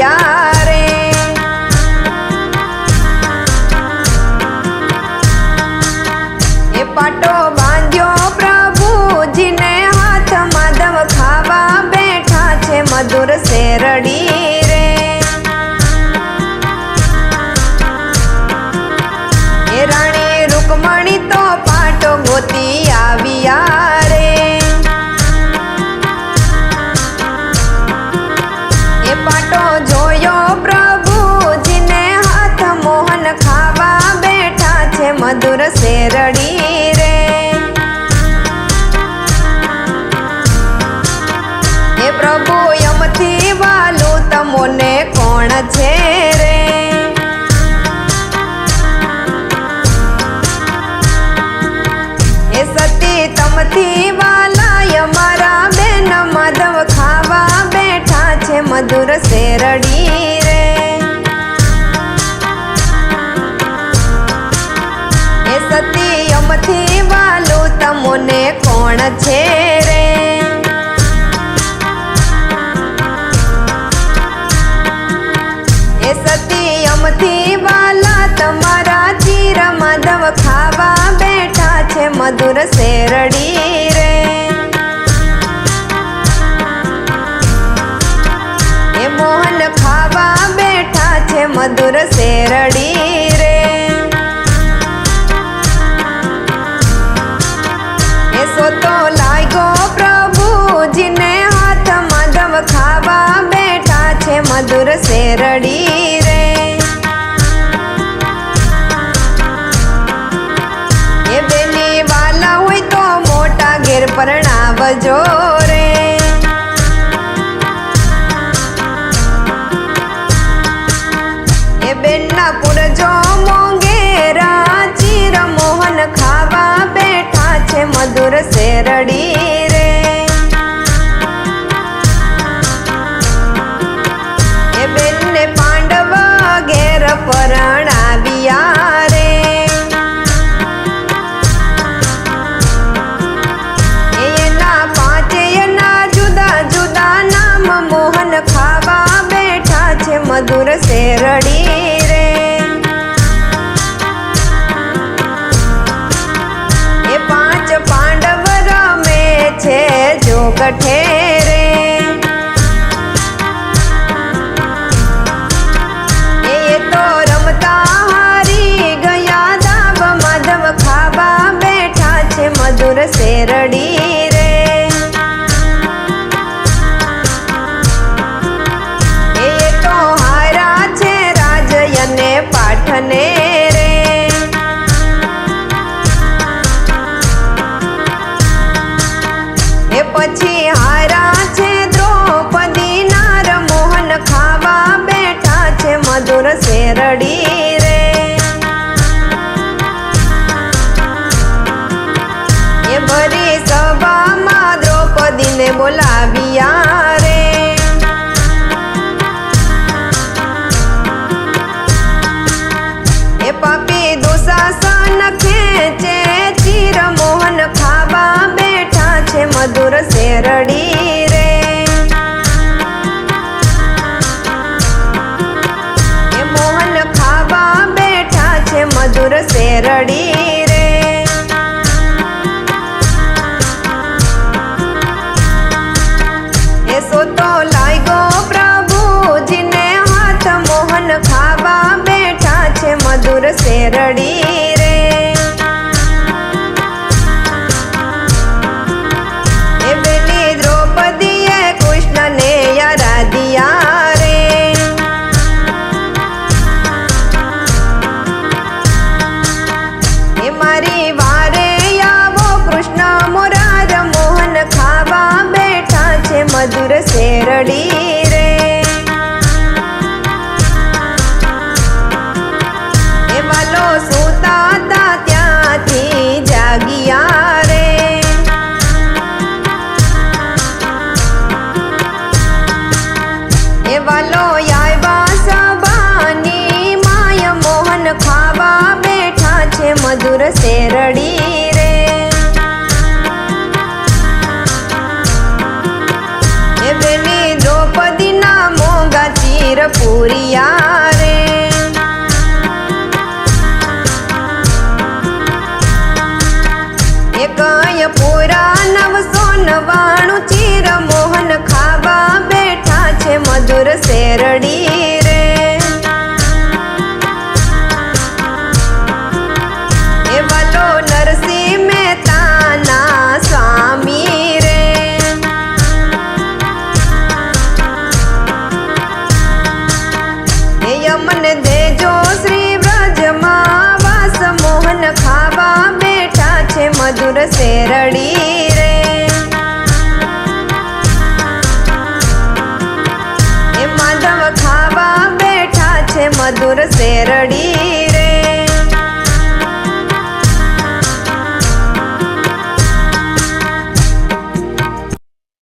ગયા રે એ પાટો બાંધ્યો પ્રભુજીને હાથમાં દવ ખાવા બેઠા છે મધુર શેરડી રડી રે હે પ્રભુ યમથી તમોને કોણ છે રે હે સતી તમથી વાલાય મારા બેન માધવ ખાવા બેઠા છે મધુર શેરડી છે રે એ સતી વાલા તમારા ચીર માધવ ખાવા બેઠા છે મધુર શેરડી રે. દુર સે રડી રે એ બેની વાલા હોય તો મોટા ઘેર પરણાવજો मुकठे রে நேரடி મધુર શેરડી. શેરડી રે એ માધવ ખાવા બેઠા છે મધુર શેરડી